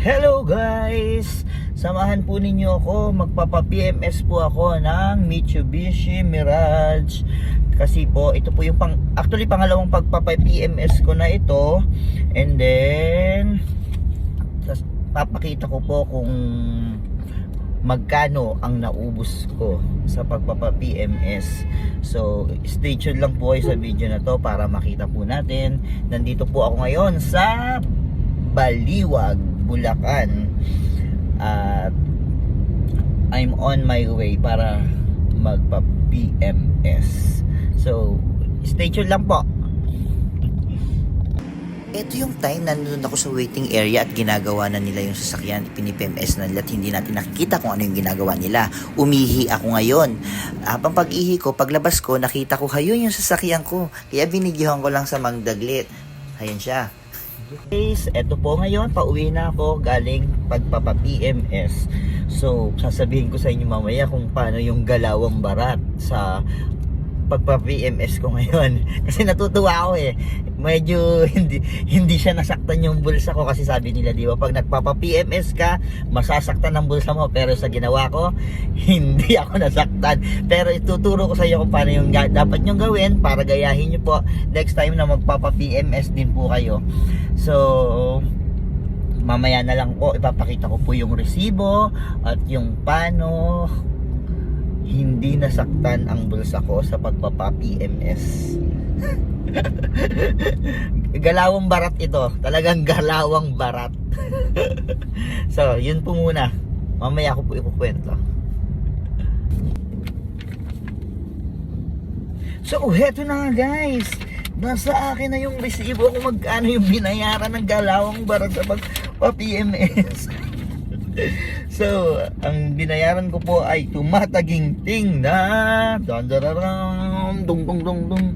Hello guys! Samahan po ninyo ako, magpapa-PMS po ako ng Mitsubishi Mirage kasi po ito po yung pang actually pangalawang pagpapa-PMS ko na ito and then papakita ko po kung magkano ang naubos ko sa pagpapa-PMS. So, stay tuned lang po sa video na to para makita po natin. Nandito po ako ngayon sa Baliwag, Bulacan. At I'm on my way para magpa-PMS. So, stay tuned lang po. Ito yung time nandun ako sa waiting area at ginagawa na nila yung sasakyan, pinipms na nila at hindi natin nakikita kung ano yung ginagawa nila. Umihi ako ngayon. Habang pag-ihi ko, paglabas ko, nakita ko, hayun yung sasakyan ko. Kaya binigyan ko lang sa Magdaglit. Ayan siya. Guys, eto po ngayon, pauwi na ako galing pagpapa-PMS. So, sasabihin ko sa inyo mamaya kung paano yung galawang barat sa pagpa-PMS ko ngayon. Kasi natutuwa ako eh. Medyo hindi hindi siya nasaktan yung bulsa ko kasi sabi nila di ba pag nagpapa-PMS ka, masasaktan ang bulsa mo pero sa ginawa ko, hindi ako nasaktan. Pero ituturo ko sa iyo kung paano yung dapat nyo gawin para gayahin nyo po next time na magpapa-PMS din po kayo. So, mamaya na lang po ipapakita ko po yung resibo at yung paano hindi nasaktan ang bulsa ko sa pagpapa-PMS. galawang barat ito. Talagang galawang barat. so, yun po muna. Mamaya ko po ikukwento. So, heto na nga guys. Nasa akin na yung resibo kung magkano yung binayaran ng galawang barat sa pagpa-PMS. So, ang binayaran ko po ay tumataginting na dandararam, dung dung dung dung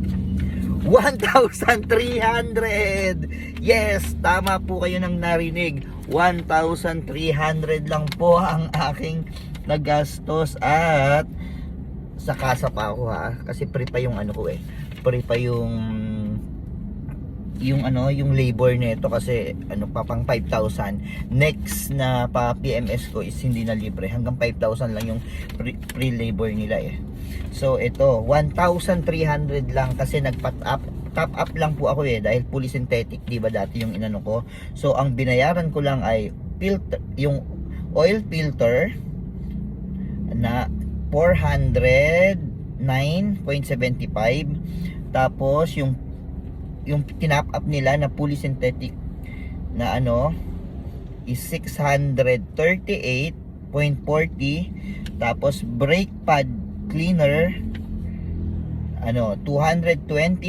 1,300! Yes, tama po kayo nang narinig. 1,300 lang po ang aking nagastos at sa kasa pa ako ha kasi pre pa yung ano ko eh pre pa yung yung ano yung labor nito kasi ano pa pang 5,000 next na pa PMS ko is hindi na libre. Hanggang 5,000 lang yung pre, pre-labor nila eh. So ito 1,300 lang kasi nagpat up. Top up lang po ako eh dahil fully synthetic di ba dati yung inano ko. So ang binayaran ko lang ay filter yung oil filter na 409.75 tapos yung yung tinap up nila na fully synthetic na ano is 638.40 tapos brake pad cleaner ano 229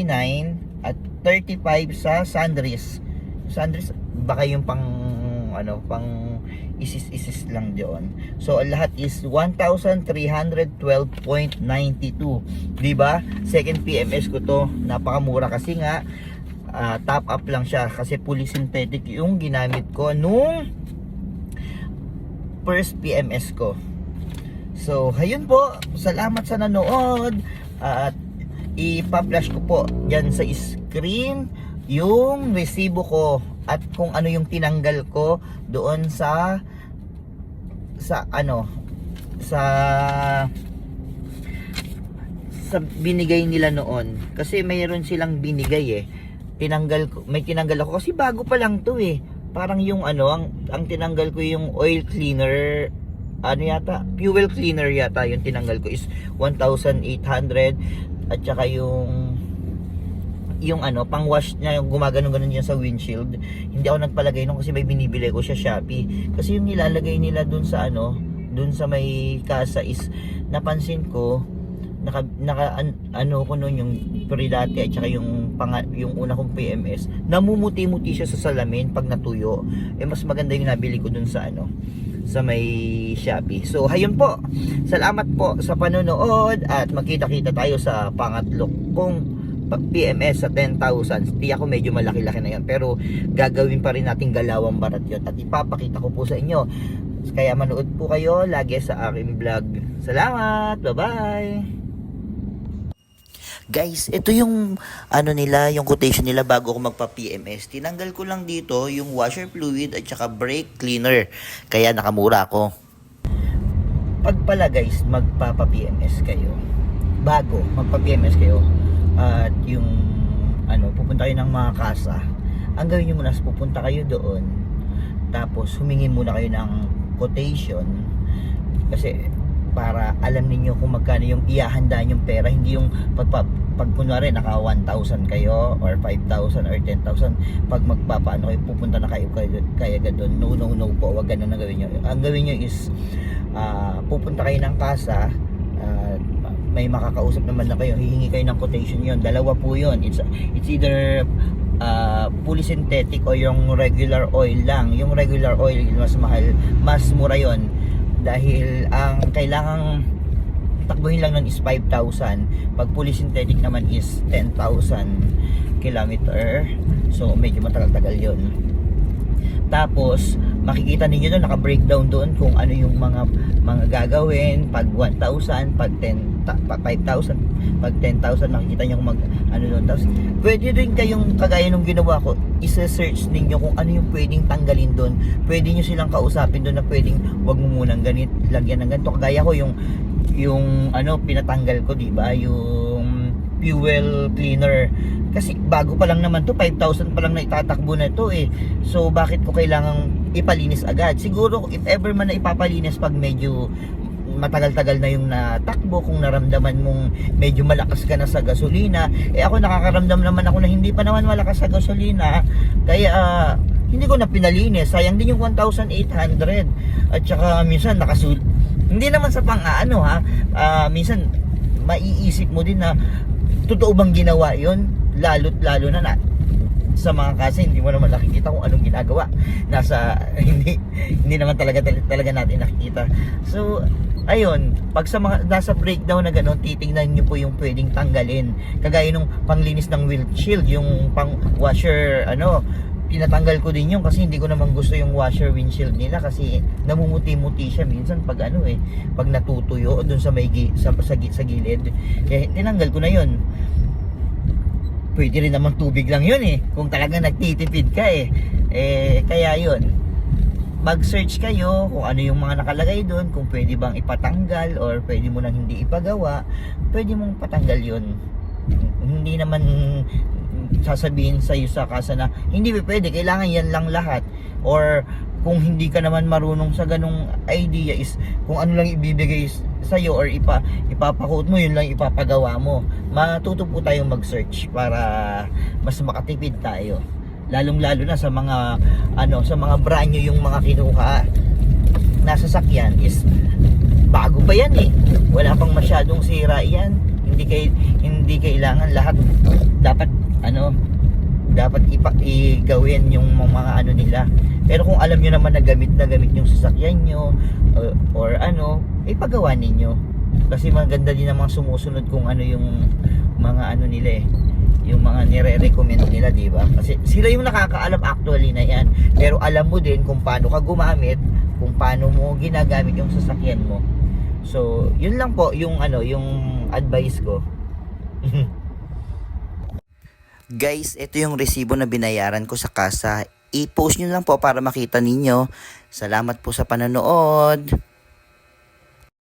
at 35 sa Sandris. Sandris baka yung pang ano pang isis-isis lang doon. So ang lahat is 1,312.92. 'Di ba? Second PMS ko to, napakamura kasi nga ah, top up lang siya kasi fully synthetic yung ginamit ko nung first PMS ko. So, hayun po. Salamat sa nanood. At ipa-flash ko po dyan sa screen yung resibo ko at kung ano yung tinanggal ko doon sa sa ano sa sa binigay nila noon. Kasi mayroon silang binigay eh. Tinanggal ko may tinanggal ako kasi bago pa lang to eh. Parang yung ano ang ang tinanggal ko yung oil cleaner ano yata fuel cleaner yata yung tinanggal ko is 1,800 at saka yung yung ano, pang wash niya, yung gumagano ganun yan sa windshield. Hindi ako nagpalagay nung kasi may binibili ko siya Shopee. Kasi yung nilalagay nila dun sa ano, dun sa may kasa is napansin ko naka, naka an, ano ko noon yung Pridati at saka yung pang, yung una kong PMS namumuti-muti siya sa salamin pag natuyo eh mas maganda yung nabili ko dun sa ano sa may Shopee so hayun po salamat po sa panonood at magkita-kita tayo sa pangatlo kong PMS sa 10,000 di ako medyo malaki-laki na yan pero gagawin pa rin natin galawang barat yun at ipapakita ko po sa inyo kaya manood po kayo lagi sa aking vlog salamat bye bye Guys, ito yung ano nila, yung quotation nila bago ako magpa-PMS. Tinanggal ko lang dito yung washer fluid at saka brake cleaner. Kaya nakamura ako. Pag pala guys, magpapa-PMS kayo. Bago magpa-PMS kayo at yung ano, pupunta kayo ng mga kasa. Ang gawin nyo muna, is pupunta kayo doon. Tapos humingi muna kayo ng quotation kasi para alam ninyo kung magkano yung ihahandaan yung pera hindi yung pag, pag kunwari naka 1,000 kayo or 5,000 or 10,000 pag magpapaano kayo pupunta na kayo kaya, kaya doon no no no po wag ganun ang gawin nyo ang gawin nyo is ah, pupunta kayo ng kasa may makakausap naman na kayo hihingi kayo ng quotation yon dalawa po yon it's, it's either uh, fully synthetic o yung regular oil lang. Yung regular oil mas mahal mas mura yon dahil ang kailangang takbuhin lang nun is 5,000 pag fully synthetic naman is 10,000 kilometer. So medyo matagal-tagal yon tapos makikita ninyo doon naka-breakdown doon kung ano yung mga mga gagawin. Pag 1,000 pag 10 ta- pag 5,000 pag 10,000 nakikita nyo kung mag ano doon. Tapos pwede rin kayong kagaya nung ginawa ko isa-search ninyo kung ano yung pwedeng tanggalin doon. Pwede nyo silang kausapin doon na pwedeng wag mo munang ganit lagyan ng ganito. Kagaya ko yung yung ano pinatanggal ko di ba? Yung fuel cleaner. Kasi bago pa lang naman to 5,000 pa lang na itatakbo na to eh. So bakit ko kailangang ipalinis agad? Siguro if ever man na ipapalinis pag medyo matagal-tagal na yung natakbo kung naramdaman mong medyo malakas ka na sa gasolina eh ako nakakaramdam naman ako na hindi pa naman malakas sa gasolina. Kaya ah, hindi ko na pinalinis. Sayang din yung 1,800 at saka minsan nakasul hindi naman sa pang ano ha? Ah, minsan maiisip mo din na totoo bang ginawa yon lalo't lalo na na. Sa mga kasi hindi mo naman nakikita kung anong ginagawa. Nasa hindi hindi naman talaga talaga natin nakikita. So ayun pag sa mga nasa breakdown na gano'n titingnan niyo po yung pwedeng tanggalin. Kagaya nung panglinis ng windshield yung pang washer ano pinatanggal ko din yun kasi hindi ko naman gusto yung washer windshield nila kasi namumuti-muti siya. Minsan pag ano eh pag natutuyo doon sa may sa, sa, sa gilid. Kaya tinanggal ko na yun. Pwede rin naman tubig lang yun eh. Kung talaga nagtitipid ka eh. Eh kaya yun. Mag-search kayo kung ano yung mga nakalagay doon kung pwede bang ipatanggal or pwede mo nang hindi ipagawa. Pwede mong patanggal yun. Hindi naman sasabihin sa iyo sa kasa na hindi pwede kailangan yan lang lahat. Or kung hindi ka naman marunong sa ganung idea is kung ano lang ibibigay sa iyo or ipa ipapakot mo yun lang ipapagawa mo. Matuto po tayong mag-search para mas makatipid tayo. Lalong lalo na sa mga ano sa mga brand new yung mga kinuha na sasakyan is bago pa yan eh. Wala pang masyadong sira yan. Hindi kay hindi kailangan lahat dapat ano dapat ipa igawin yung mga ano nila pero kung alam nyo naman na gamit na gamit yung sasakyan nyo or, or ano ipagawa ninyo kasi maganda din namang sumusunod kung ano yung mga ano nila eh yung mga nire-recommend nila, di ba? Kasi sila yung nakakaalam actually na yan. Pero alam mo din kung paano ka gumamit, kung paano mo ginagamit yung sasakyan mo. So, yun lang po yung ano, yung advice ko. Guys, ito yung resibo na binayaran ko sa kasa. I-post nyo lang po para makita ninyo. Salamat po sa panonood.